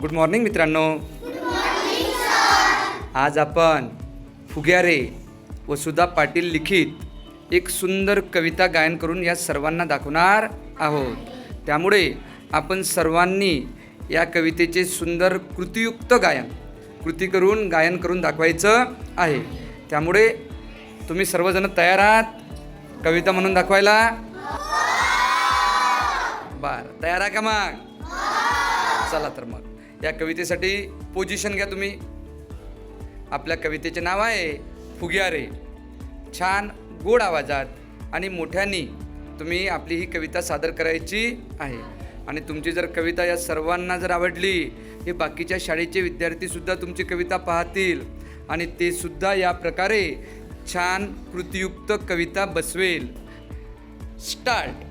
Good morning मित्रांनो. आज आपण फुग्यारे व सुधा पाटील लिखित एक सुंदर कविता गायन करून या सर्वांना दाखवणार आहोत. त्यामुळे आपण सर्वांनी या कवितेचे सुंदर कृतीयुक्त गायन कृती करून गायन करून दाखवायचं आहे. त्यामुळे तुम्ही सर्वजण तयार आहात? कविता म्हणून दाखवायला? बरं. तयार आहे का मग? चला तर मग. या कवितेसाठी पोझिशन घ्या तुम्ही. आपल्या कवितेचे नाव आहे फुग्यारे. छान गोड आवाजात आणि मोठ्यानी तुम्ही आपली ही कविता सादर करायची आहे. आणि तुमची जर कविता या सर्वांना जर आवडली हे बाकीच्या शाळेचे विद्यार्थीसुद्धा तुमची कविता पाहतील. आणि ते सुद्धा या प्रकारे छान कृतियुक्त कविता बसवेल. स्टार्ट.